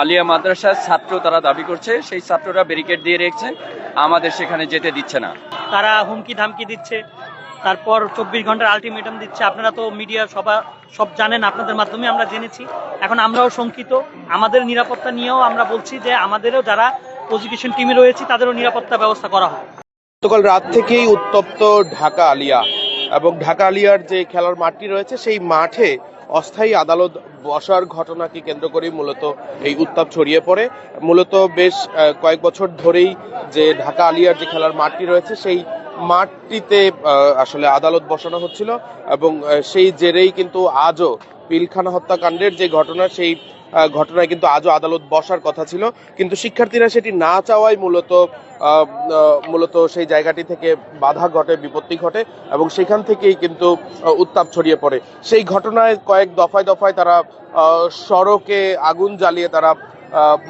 আলিয়া মাদ্রাসার ছাত্র তারা দাবি করছে সেই ছাত্ররা ব্যারিকেড দিয়ে রেখেছে আমাদের সেখানে যেতে দিচ্ছে না। তারা হুমকি ধামকি দিচ্ছে তারপর চব্বিশ ঘণ্টার আলটিমেটাম দিচ্ছে। আপনারা তো মিডিয়া সবা সব জানেন আপনাদের মাধ্যমে আমরা জেনেছি। এখন আমরাও শঙ্কিত। আমাদের নিরাপত্তা নিয়েও আমরা বলছি যে আমাদেরও যারা প্রজিকিউশন টিমে রয়েছে তাদেরও নিরাপত্তা ব্যবস্থা করা হয় গতকাল রাত থেকেই উত্তপ্ত ঢাকা আলিয়া এবং ঢাকা আলিয়ার যে খেলার মাঠটি রয়েছে সেই মাঠে অস্থায়ী আদালত বসার ঘটনাকে কেন্দ্র করেই মূলত এই উত্তাপ ছড়িয়ে পড়ে। মূলত বেশ কয়েক বছর ধরেই যে ঢাকা আলিয়ার যে খেলার মাঠটি রয়েছে, সেই মাঠটিতে আসলে আদালত বসানো হচ্ছিল এবং সেই জেরেই কিন্তু আজও পিলখানা হত্যাকাণ্ডের যে ঘটনা, সেই ঘটনায় কিন্তু আজও আদালত বসার কথা ছিল। কিন্তু শিক্ষার্থীরা সেটি না চাওয়ায় মূলত মূলত সেই জায়গাটি থেকে বাধা ঘটে, বিপত্তি ঘটে এবং সেখান থেকেই কিন্তু উত্তাপ ছড়িয়ে পড়ে। সেই ঘটনায় কয়েক দফায় দফায় তারা সড়কে আগুন জ্বালিয়ে তারা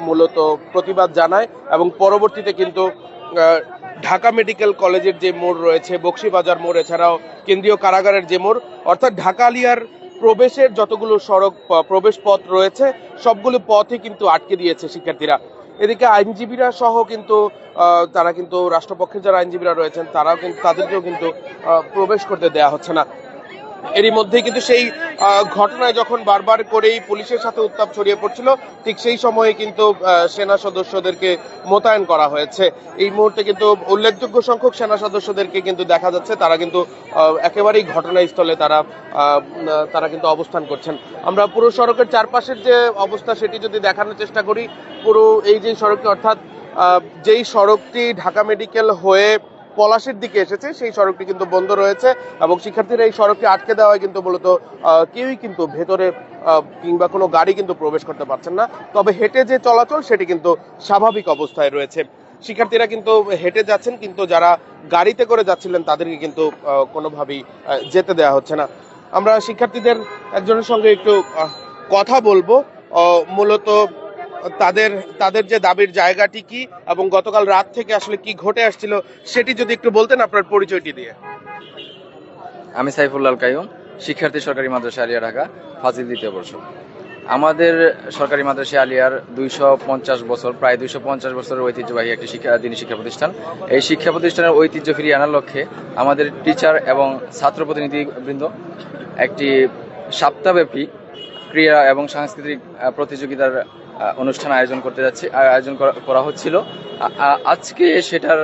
মূলত প্রতিবাদ জানায় এবং পরবর্তীতে কিন্তু ঢাকা মেডিকেল কলেজের যে মোড় রয়েছে, বক্সিবাজার মোড়, এছাড়াও কেন্দ্রীয় কারাগারের যে মোড়, অর্থাৎ ঢাকা আলিয়ার প্রবেশের যতগুলো সড়ক প্রবেশ পথ রয়েছে, সবগুলো পথই কিন্তু আটকে দিয়েছে শিক্ষার্থীরা। এদিকে আইনজীবীরা সহ কিন্তু তারা কিন্তু রাষ্ট্রপক্ষের যারা আইনজীবীরা রয়েছেন, তারাও কিন্তু, তাদেরকেও কিন্তু প্রবেশ করতে দেয়া হচ্ছে না। এরই মধ্যে কিন্তু সেই ঘটনায় যখন বারবার করেই পুলিশের সাথে উত্তাপ ছড়িয়ে পড়ছিল, ঠিক সেই সময়ে কিন্তু সেনা সদস্যদেরকে মোতায়েন করা হয়েছে। এই মুহূর্তে কিন্তু উল্লেখযোগ্য সংখ্যক সেনা সদস্যদেরকে কিন্তু দেখা যাচ্ছে, তারা কিন্তু একেবারেই ঘটনাস্থলে তারা তারা কিন্তু অবস্থান করছেন। আমরা পুরো সড়কের চারপাশের যে অবস্থা, সেটি যদি দেখানোর চেষ্টা করি, পুরো এই যে সড়কটি, অর্থাৎ যেই সড়কটি ঢাকা মেডিকেল হয়ে পলাশের দিকে এসেছে, সেই সড়কটি কিন্তু বন্ধ রয়েছে এবং শিক্ষার্থীরা এই সড়কটি আটকে দেওয়ায় কিন্তু মূলত কেউই কিন্তু ভেতরে কিংবা কোনো গাড়ি কিন্তু প্রবেশ করতে পারছেন না। তবে হেঁটে যে চলাচল, সেটি কিন্তু স্বাভাবিক অবস্থায় রয়েছে। শিক্ষার্থীরা কিন্তু হেঁটে যাচ্ছেন, কিন্তু যারা গাড়িতে করে যাচ্ছিলেন, তাদেরকে কিন্তু কোনোভাবেই যেতে দেওয়া হচ্ছে না। আমরা শিক্ষার্থীদের একজনের সঙ্গে একটু কথা বলব। মূলত তাদের তাদের যে দাবির জায়গাটি কি এবং গতকাল রাত থেকে আসলে কি ঘটে আসছিল সেটি যদি একটু বলতেন আপনার পরিচয়টি দিয়ে। আমি সাইফুল্লাহ কাইম শিক্ষার্থী সরকারি মাদ্রাসা আলিয়া ঢাকা, ফাজিল দ্বিতীয় বর্ষ। আমাদের সরকারি মাদ্রাসা আলিয়ার দুইশো পঞ্চাশ বছর, প্রায় দুইশো পঞ্চাশ বছরের ঐতিহ্যবাহী একটি শিক্ষা, দিনী শিক্ষা প্রতিষ্ঠান। এই শিক্ষা প্রতিষ্ঠানের ঐতিহ্য ফিরিয়ে আনার লক্ষ্যে আমাদের টিচার এবং ছাত্র প্রতিনিধিবৃন্দ একটি সপ্তাহব্যাপী ক্রীড়া এবং সাংস্কৃতিক প্রতিযোগিতার অনুষ্ঠান আয়োজন করতে যাচ্ছি আয়োজন করা- হচ্ছিল। আজকে সেটার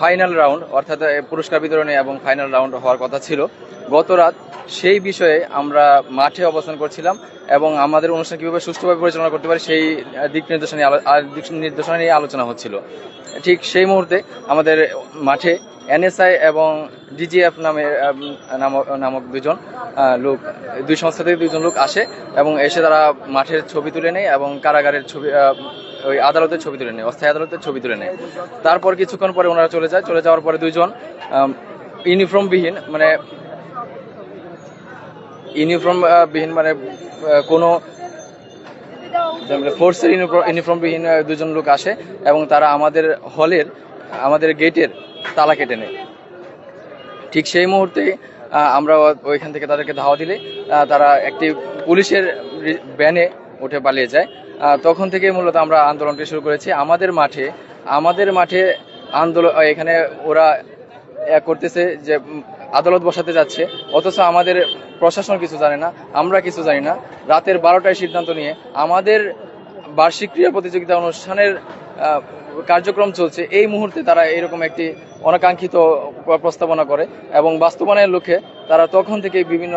ফাইনাল রাউন্ড অর্থাৎ পুরস্কার বিতরণে এবং ফাইনাল রাউন্ড হওয়ার কথা ছিল। গত রাত সেই বিষয়ে আমরা মাঠে অবস্থান করছিলাম এবং আমাদের অনুষ্ঠান কীভাবে সুষ্ঠুভাবে পরিচালনা করতে পারি সেই দিক নির্দেশনা নিয়ে দিক নির্দেশনা নিয়ে আলোচনা হচ্ছিল। ঠিক সেই মুহূর্তে আমাদের মাঠে এনএসআই এবং ডিজিএফ নামে নামক নামক দুজন লোক, দুই সংস্থা থেকে দুজন লোক আসে এবং এসে তারা মাঠের ছবি তুলে নেয় এবং কারাগারের ছবি ওই আদালতের ছবি তুলে নেয়, অস্থায়ী আদালতের ছবি তুলে নেয়। তারপর কিছুক্ষণ পরে ওনারা চলে যায়, চলে যাওয়ার পরে দুইজন ইউনিফর্ম বিহীন মানে ইউনিফর্ম বিহীন মানে কোনো ফোর্সের ইউনিফর্ম বিহীন দুজন লোক আসে এবং তারা আমাদের হলের, আমাদের গেটের তালা কেটে নেয়। ঠিক সেই মুহূর্তে আমরা ওইখান থেকে তাদেরকে ধাওয়া দিলে তারা একটি পুলিশের ভ্যানে উঠে পালিয়ে যায়। তখন থেকে মূলত আমরা আন্দোলনটি শুরু করেছি। আমাদের মাঠে আমাদের মাঠে আন্দোলন এখানে ওরা করতেছে যে আদালত বসাতে যাচ্ছে। অথচ আমাদের প্রশাসন কিছু জানে না, আমরা কিছু জানি না। রাতের বারোটায় সিদ্ধান্ত নিয়ে আমাদের বার্ষিক ক্রীড়া প্রতিযোগিতা অনুষ্ঠানের কার্যক্রম চলছে। এই মুহূর্তে তারা এরকম একটি অনাকাঙ্ক্ষিত প্রস্তাবনা করে এবং বাস্তবায়নের লক্ষ্যে তারা তখন থেকে বিভিন্ন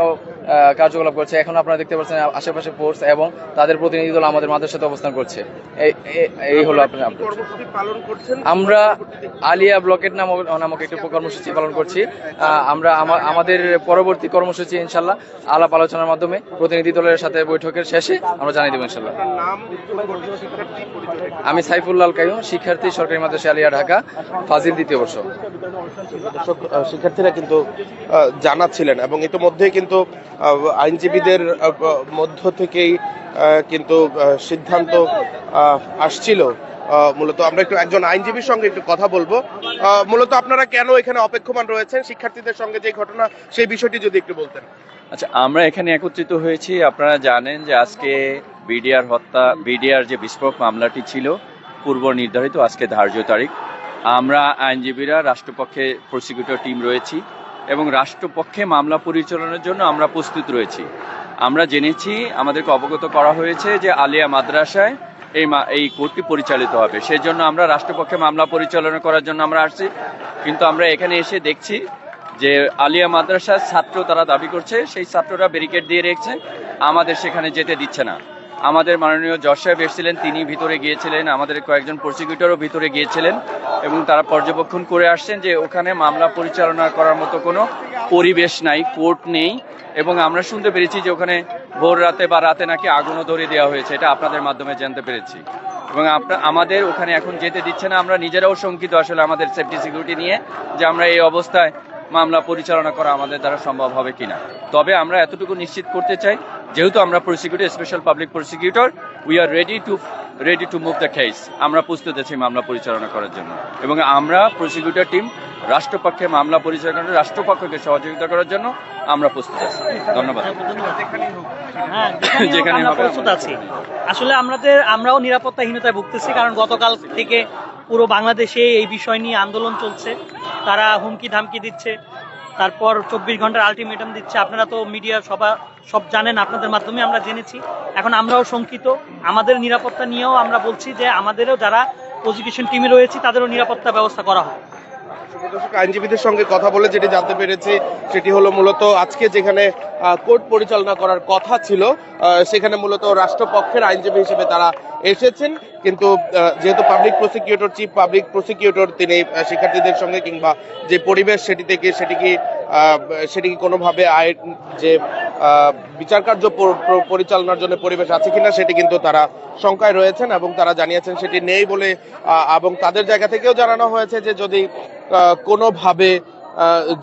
কার্যকলাপ করছে। এখন আপনারা দেখতে পাচ্ছেন আশেপাশে ফোর্স এবং তাদের প্রতিনিধি দল আমাদের মাদ্রাসাতে অবস্থান করছে। এই- হলো আপনার আমরা আলিয়া ব্লকেট নামক নামক একটি কর্মসূচি পালন করছি। আহ, আমরা আমা- আমাদের পরবর্তী কর্মসূচি ইনশাল্লাহ আলাপ আলোচনার মাধ্যমে প্রতিনিধি দলের সাথে বৈঠকের শেষে আমরা জানিয়ে দেবো ইনশাল্লাহ আমি সাইফুল্লাহ কাইম শিক্ষার্থী সরকারি মাদ্রাসা আলিয়া ঢাকা ফাজিল দ্বিতীয় বর্ষ। শিক্ষার্থীরা কিন্তু জানাচ্ছিলেন এবং ইতিমধ্যে কিন্তু আইনজীবীদের মধ্য থেকেই কিন্তু সিদ্ধান্ত আসছিল। মূলত আমরা একটু একজন আইনজীবীর সঙ্গে একটু কথা বলব। মূলত আপনারা কেন এখানে অপেক্ষমান রয়েছেন? শিক্ষার্থীদের সঙ্গে যে ঘটনা, সেই বিষয়টি যদি একটু বলতেন। আচ্ছা আমরা এখানে একত্রিত হয়েছি। আপনারা জানেন যে আজকে বিডিআর হত্যা, বিডিআর যে বিস্ফোরক মামলাটি ছিল, পূর্ব নির্ধারিত আজকে ধার্য তারিখ। আমরা আইনজীবীরা, রাষ্ট্রপক্ষে প্রসিকিউটর টিম রয়েছি। এবং রাষ্ট্রপক্ষে মামলা পরিচালনার জন্য আমরা প্রস্তুত রয়েছি। আমরা জেনেছি, আমাদেরকে অবগত করা হয়েছে যে আলিয়া মাদ্রাসায় এই এই কোর্টটি পরিচালিত হবে। সেজন্য আমরা রাষ্ট্রপক্ষে মামলা পরিচালনা করার জন্য আমরা আসছি। কিন্তু আমরা এখানে এসে দেখছি যে আলিয়া মাদ্রাসার ছাত্র তারা দাবি করছে, সেই ছাত্ররা ব্যারিকেড দিয়ে রেখেছে, আমাদের সেখানে যেতে দিচ্ছে না। আমাদের মাননীয় জজ সাহেব এসেছিলেন, তিনি ভিতরে গিয়েছিলেন, আমাদের কয়েকজন প্রসিকিউটরও ভিতরে গিয়েছিলেন এবং তারা পর্যবেক্ষণ করে আসছেন যে ওখানে মামলা পরিচালনা করার মতো কোনো পরিবেশ নাই, কোর্ট নেই এবং আমরা শুনতে পেরেছি যে ওখানে ভোর রাতে বা রাতে নাকি আগুনও ধরে দেওয়া হয়েছে, এটা আপনাদের মাধ্যমে জানতে পেরেছি। এবং আমাদের ওখানে এখন যেতে দিচ্ছে না, আমরা নিজেরাও শঙ্কিত আসলে আমাদের সেফটি সিকিউরিটি নিয়ে যে আমরা এই অবস্থায় মামলা পরিচালনা করা আমাদের দ্বারা সম্ভব হবে কিনা। তবে আমরা এতটুকু নিশ্চিত করতে চাই যেহেতু আমরা prosecutor special public prosecutor we are ready to ready to move the case আমরা প্রস্তুত আছি মামলা পরিচালনা করার জন্য। এবং আমরা প্রসিকিউটর টিম রাষ্ট্রপক্ষে মামলা পরিচালনা রাষ্ট্রপক্ষকে সহযোগিতা করার জন্য আমরা প্রস্তুত আছি। ধন্যবাদ। হ্যাঁ হবে প্রস্তুত আছি। আসলে আমাদের আমরাও নিরাপত্তাহীনতায় ভুগতেছি কারণ গতকাল থেকে পুরো বাংলাদেশে এই বিষয় নিয়ে আন্দোলন চলছে। তারা হুমকি ধামকি দিচ্ছে। তারপর চব্বিশ ঘণ্টার আলটিমেটাম দিচ্ছে। আপনারা তো মিডিয়া সবা সব জানেন, আপনাদের মাধ্যমে আমরা জেনেছি। এখন আমরাও শঙ্কিত। আমাদের নিরাপত্তা নিয়েও আমরা বলছি যে আমাদেরও যারা প্রজিকিউশন টিমে রয়েছি, তাদেরও নিরাপত্তা ব্যবস্থা করা হোক। আইনজীবীদের সঙ্গে কথা বলে যেটি জানতে পেরেছি, সেটি হলো মূলত আজকে যেখানে কোর্ট পরিচালনা করার কথা ছিল সেখানে মূলত রাষ্ট্রপক্ষের আইনজীবী হিসেবে তারা এসেছেন। কিন্তু যেহেতু public prosecutor chief public prosecutor তিনি শিক্ষার্থীদের সঙ্গে কিংবা যে পরিবেশ সেটি থেকে সেটি কি সেটি কি কোনোভাবে আইন যে বিচার কার্য পরিচালনার জন্য পরিবেশ আছে কিনা সেটি কিন্তু তারা শঙ্কায় রয়েছেন এবং তারা জানিয়েছেন সেটি নেই বলে এবং তাদের জায়গা থেকেও জানানো হয়েছে যে যদি কোনোভাবে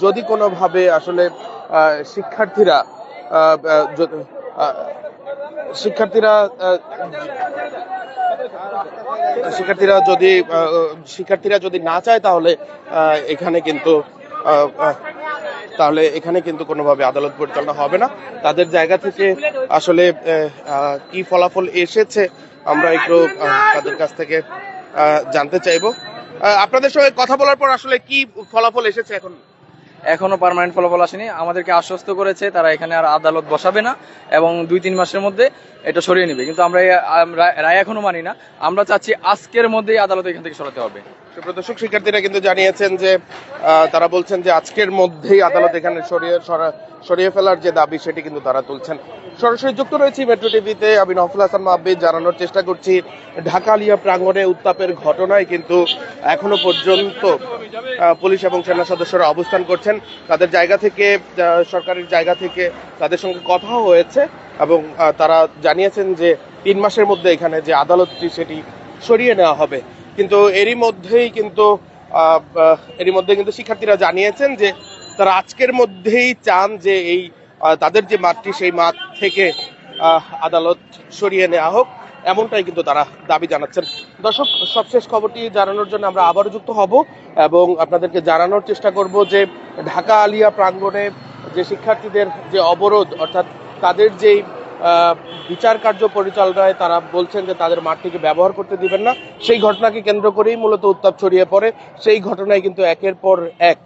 যদি কোনোভাবে আসলে শিক্ষার্থীরা শিক্ষার্থীরা শিক্ষার্থীরা যদি শিক্ষার্থীরা যদি না চায় তাহলে এখানে কিন্তু তাহলে এখানে কিন্তু কোনোভাবে আদালত পরিচালনা হবে না। তাদের জায়গা থেকে আসলে কি ফলাফল এসেছে আমরা একটু তাদের কাছ থেকে জানতে চাইব। আপনাদের সঙ্গে কথা বলার পর আসলে কি ফলাফল এসেছে এখন? এখনও পার্মানেন্ট ফলাফল আসেনি। আমাদেরকে আশ্বস্ত করেছে তারা এখানে আর আদালত বসাবে না এবং দুই তিন মাসের মধ্যে এটা সরিয়ে নেবে। কিন্তু আমরা রায়- এখনও মানি না। আমরা চাচ্ছি আজকের মধ্যেই আদালত এখান থেকে সরাতে হবে। সুপ্রদর্শক শিক্ষার্থীরা কিন্তু জানিয়েছেন যে তারা বলছেন যে আজকের মধ্যেই আদালত এখানে সরিয়ে সরা- সরিয়ে ফেলার যে দাবি সেটি কিন্তু তারা তুলছেন। সরাসরি যুক্ত রয়েছি মেট্রো টিভিতে। আমি নফুল হাসান মাহবিদ জানানোর চেষ্টা করছি ঢাকা আলিয়া প্রাঙ্গণে উত্তাপের ঘটনায় কিন্তু এখনও পর্যন্ত পুলিশ এবং সেনা সদস্যরা অবস্থান করছেন। তাদের জায়গা থেকে সরকারের জায়গা থেকে তাদের সঙ্গে কথা হয়েছে এবং তারা জানিয়েছেন যে তিন মাসের মধ্যে এখানে যে আদালতটি সেটি সরিয়ে নেওয়া হবে। কিন্তু এরই মধ্যেই কিন্তু এরই মধ্যে কিন্তু শিক্ষার্থীরা জানিয়েছেন যে তারা আজকের মধ্যেই চান যে এই তাদের যে মাঠটি সেই মাঠ থেকে আদালত সরিয়ে নেওয়া হোক, এমনটাই কিন্তু তারা দাবি জানাচ্ছেন। দর্শক, সবশেষ খবরটি জানানোর জন্য আমরা আবারও যুক্ত হব এবং আপনাদেরকে জানানোর চেষ্টা করব যে ঢাকা আলিয়া প্রাঙ্গণে যে শিক্ষার্থীদের যে অবরোধ, অর্থাৎ তাদের যেই বিচার কার্য পরিচালনায় তারা বলছেন যে তাদের মাঠটিকে ব্যবহার করতে দিবেন না, সেই ঘটনাকে কেন্দ্র করেই মূলত উত্তাপ ছড়িয়ে পড়ে। সেই ঘটনায় কিন্তু একের পর এক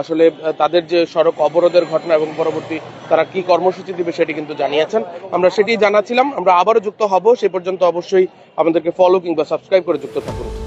আসলে তাদের যে সড়ক অবরোধের ঘটনা এবং পরবর্তী তারা কি কর্মসূচি দিবে সেটি কিন্তু জানিয়েছেন। আমরা সেটি জানাচ্ছিলাম, আমরা আবারও যুক্ত হব, সে পর্যন্ত অবশ্যই আমাদেরকে ফলো কিংবা সাবস্ক্রাইব করে যুক্ত থাকুন।